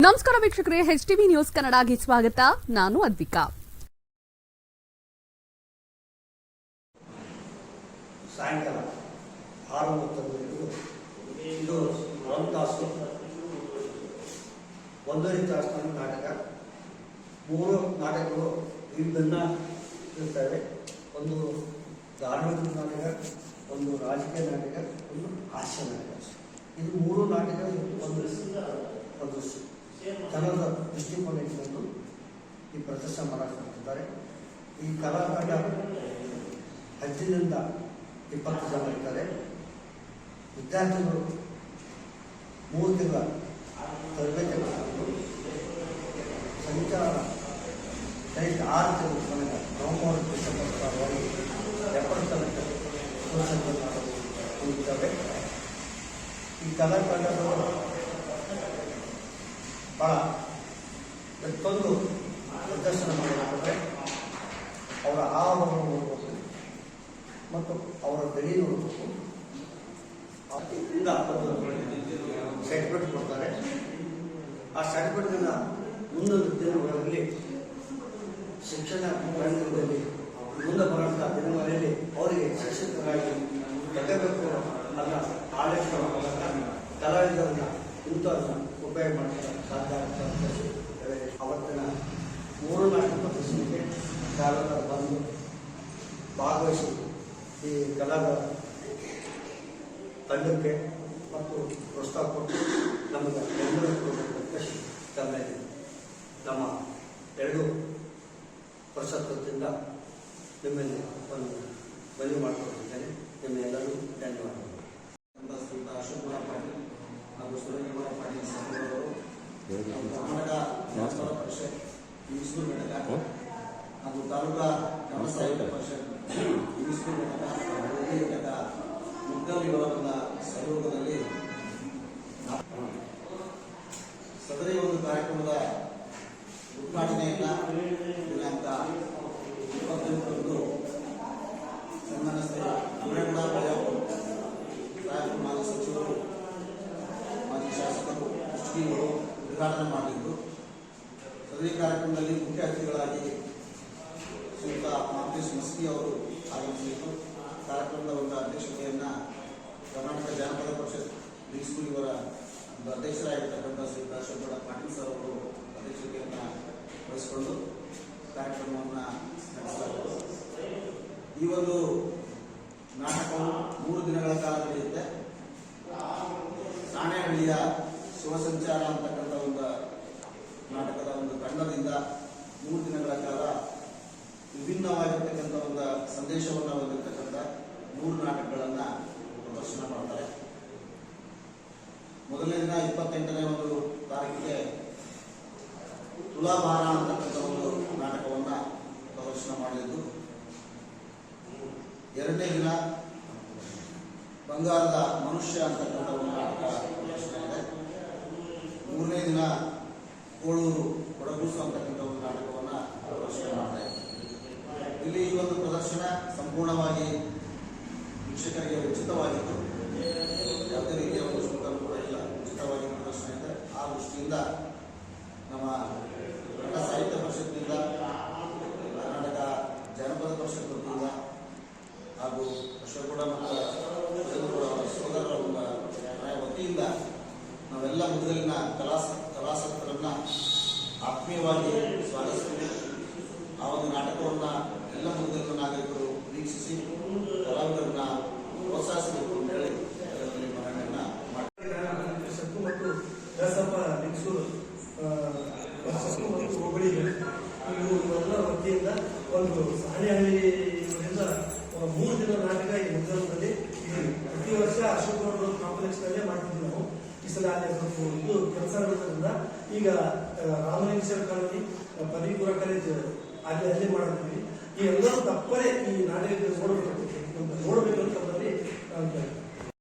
ನಮಸ್ಕಾರ ವೀಕ್ಷಕರೇ H TV news ಕನ್ನಡಗೆ ಸ್ವಾಗತ. ನಾನು ಅದ್ವಿಕಾ. ಸಾಯಂಕಾಲ ನಾಟಕ. ಮೂರು ನಾಟಕಗಳು ಇದನ್ನು ಇರ್ತವೆ ಒಂದು ಧಾರ್ಮಿಕ ನಾಟಕ, ಒಂದು ರಾಜಕೀಯ ನಾಟಕ, ಒಂದು ಹಾಸ್ಯ ನಾಟಕ. ಇದು ಮೂರು ನಾಟಕ ಒಂದು ಒಂದು ಜನರ ದೃಷ್ಟಿಕೋನ ಇಟ್ಕೊಂಡು ಈ ಪ್ರದರ್ಶನ ಮಾಡಾಕ್ತಿದ್ದಾರೆ ಈ ಕಲಾತಂಡ ಹದಿನೈದರಿಂದ ಇಪ್ಪತ್ತು ಜನ ಇರ್ತಾರೆ ವಿದ್ಯಾರ್ಥಿಗಳು ಮೂರು ತಿಂಗಳ ತರಬೇತಿ ಸಂಚಾರ ಆರು ತಿಂಗಳ ನವೆಂಬರ್ ಡಿಸೆಂಬರ್ ಈ ಕಲಾತಂಡಗಳು ಭಾಳ ಎಷ್ಟೊಂದು ಪ್ರದರ್ಶನ ಮಾಡಿದ್ದಾರೆ ಅವರ ಆಹಾರವನ್ನು ನೋಡಬೇಕು ಮತ್ತು ಅವರ ಬೆಲೆ ನೋಡಬೇಕು ಸರ್ಟಿಫಿಕೇಟ್ ಕೊಡ್ತಾರೆ ಆ ಸರ್ಟಿಫಿಕೇಟ್ನ ಮುಂದೊಂದು ದಿನಗಳಲ್ಲಿ ಶಿಕ್ಷಣ ರಂಗದಲ್ಲಿ ಮುಂದೆ ಬರುವಂತಹ ದಿನಗಳಲ್ಲಿ ಅವರಿಗೆ ಶಿಕ್ಷಕರಾಗಿ ತಗಬೇಕು ಅಲ್ಲ ಆಡಳಿತ ಕಲಾವಿದರನ್ನ ಇಂಥವ್ರನ್ನ ಉಪಯೋಗ ಮಾಡ್ತಾರೆ ಸಾಧ್ಯ ಅವತ್ತಿನ ಮೂರು ನಾಟಕ ಪ್ರದರ್ಶನಕ್ಕೆ ಕಲಾವಿದರು ಬಂದು ಭಾಗವಹಿಸಿ ಈ ಕಲಾದ ತಂಡಕ್ಕೆ ಮತ್ತು ಪ್ರೋತ್ಸಾಹ ಕೊಟ್ಟು ನಮಗೆ ಬೆಂಗಳೂರು ಕೊಡಬೇಕಂತ ತಮ್ಮಲ್ಲಿ ನಮ್ಮ ಎರಡು ವರ್ಷದಿಂದ ನಿಮ್ಮಲ್ಲಿ ಒಂದು ಮನವಿ ಮಾಡಿಕೊಟ್ಟಿದ್ದೇನೆ ನಿಮ್ಮೆಲ್ಲರೂ ಧನ್ಯವಾದಗಳು. ಅಶೋಕ್ ಕುಮಾರ್ ಪಾಟೀಲ್ ಹಾಗೂ ಸುರೇಂದ್ರ ಕುಮಾರ್ ಪಾಟೀಲ್ ಸಹೋದರರು ಕರ್ನಾಟಕ ವ್ಯಾಪಾರ ಪರಿಷತ್ ಮಿಸ್ಟೂರು ಘಟಕ ಹಾಗೂ ತಾಲೂಕಾ ಸಾಹಿತ್ಯ ಪರಿಷತ್ ಮಿಸ್ಟೂರು ಘಟಕ ಘಟಕ ಮುಗ್ಗಲ್ ಇವರ ಸಹಯೋಗದಲ್ಲಿ ಸದರಿ ಒಂದು ಕಾರ್ಯಕ್ರಮದ ಉದ್ಘಾಟನೆಯನ್ನ ಉದ್ಘಾಟನೆ ಮಾಡಲಿದ್ದು ಸದರಿ ಕಾರ್ಯಕ್ರಮದಲ್ಲಿ ಮುಖ್ಯ ಅತಿಥಿಗಳಾಗಿ ಶ್ರೀಯುತ ಮಾಂತೇಶ್ ಮಸ್ಕಿ ಅವರು ಆಗಮಿಸಲಿದ್ದು ಕಾರ್ಯಕ್ರಮದ ಒಂದು ಅಧ್ಯಕ್ಷತೆಯನ್ನು ಕರ್ನಾಟಕ ಜಾನಪದ ಪರಿಷತ್ ಸ್ಕೂಲ್ ಇವರ ಅಧ್ಯಕ್ಷರಾಗಿರ್ತಕ್ಕಂಥ ಶ್ರೀಯುತ ಅಶೋಕಗೌಡ ಪಾಟೀಲ್ ಸರ್ ಅವರು ಅಧ್ಯಕ್ಷತೆಯನ್ನು ವಹಿಸಿಕೊಂಡು ಕಾರ್ಯಕ್ರಮವನ್ನು ನಡೆಸಲಾಗುವುದು ಈ ಒಂದು ನಾಟಕವು ಮೂರು ದಿನಗಳ ಕಾಲ ನಡೆಯುತ್ತೆ. ಸಾಣೆಹಳ್ಳಿಯ ಶಿವಸಂಚಾರ ಅಂತಕ್ಕಂಥ ತಂಡದಿಂದ ಮೂರು ದಿನಗಳ ಕಾಲ ವಿಭಿನ್ನವಾಗಿರ್ತಕ್ಕಂಥ ಒಂದು ಸಂದೇಶವನ್ನು ಹೊಂದಿರತಕ್ಕಂಥ ಮೂರು ನಾಟಕಗಳನ್ನು ಪ್ರದರ್ಶನ ಮಾಡ್ತಾರೆ. ಮೊದಲನೇ ದಿನ ಇಪ್ಪತ್ತೆಂಟನೇ ಒಂದು ತಾರೀಕಿಗೆ ತುಲಾಭಾರ ಅಂತಕ್ಕಂಥ ಒಂದು ನಾಟಕವನ್ನ ಪ್ರದರ್ಶನ ಮಾಡಿದ್ದು. ಎರಡನೇ ದಿನ ಬಂಗಾರದ ಮನುಷ್ಯ ಅಂತಕ್ಕಂಥ ಒಂದು ನಾಟಕ ಪ್ರದರ್ಶನ ಇದೆ. ಮೂರನೇ ದಿನ ಕೋಳೂರು ಕೊಡಗೂಸು ಅಂತಕ್ಕಂಥ ಒಂದು ನಾಟಕವನ್ನ ಪ್ರದರ್ಶನ ಮಾಡ್ತಾ ಇದೆ ಇಲ್ಲಿ ಈ ಒಂದು ಪ್ರದರ್ಶನ ಸಂಪೂರ್ಣವಾಗಿ ವೀಕ್ಷಕರಿಗೆ ಉಚಿತವಾಗಿತ್ತು ಯಾವುದೇ ರೀತಿಯ ಒಂದು ಶುಲ್ಕ ಕೂಡ ಇಲ್ಲ. ಉಚಿತವಾಗಿ ಪ್ರದರ್ಶನ ಇದೆ. ಆ ದೃಷ್ಟಿಯಿಂದ ನಮ್ಮ ಕನ್ನಡ ಸಾಹಿತ್ಯ ಪರಿಷತ್ನಿಂದ ಕರ್ನಾಟಕ ಜನಪದ ಪರಿಷತ್ ವತಿಯಿಂದ ಹಾಗೂ ಅಶೋಕಗೌಡ ಮತ್ತು ಸೋದರರ ವತಿಯಿಂದ ನಾವೆಲ್ಲ ಮೊದಲಿನ ಕಲಾಸ ಕಲಾಸಕ್ತರನ್ನು ಆತ್ಮೀಯವಾಗಿ ಸ್ವಾಗತಿಸ್ತೀವಿ. ಆ ಒಂದು ನಾಟಕವನ್ನು ಎಲ್ಲ ಮುಂದಿನ ನಾಗರಿಕರು ವೀಕ್ಷಿಸಿ ಕಲಾವಿದರನ್ನ ಪ್ರೋತ್ಸಾಹಿಸಬೇಕು ಅಂತ ಹೇಳಿ ಮತ್ತು ದಸಪ್ಪ ಲಿಂಗಸೂರು ಸಕ್ಕು ಮತ್ತು ಹೋಬಳಿಗೆ ಇವು ಇವರೆಲ್ಲ ವತಿಯಿಂದ ಒಂದು ಸಾಣೆಹಳ್ಳಿಯಿಂದ ಮೂರು ದಿನ ನಾಟಕ ಈ ಇದೆ ಪ್ರತಿ ವರ್ಷ ಅಶೋಕ್ ಕಾಂಪ್ಲೆಕ್ಸ್ನಲ್ಲೇ ಕಾಂಪ್ಲೆಕ್ಸ್ ನಲ್ಲೇ ಮಾಡ್ತಿದ್ವಿ ನಾವು ಈ ಸಲ ಸ್ವಲ್ಪ ಇದು ಕೆಲಸ ಇರೋದ್ರಿಂದ ಈಗ ರಾಮಲಿಂಗೇಶ್ವರ ಕಾಲೋನಿ ಆ, ಪದವಿಪುರ ಕಾಲೇಜ್ ಅಲ್ಲಿ ಅಲ್ಲಿ ಮಾಡ್ತೀವಿ ಈ ಎಲ್ಲರೂ ತಪ್ಪದೇ ಈ ನಾಟಕ ನೋಡಬೇಕು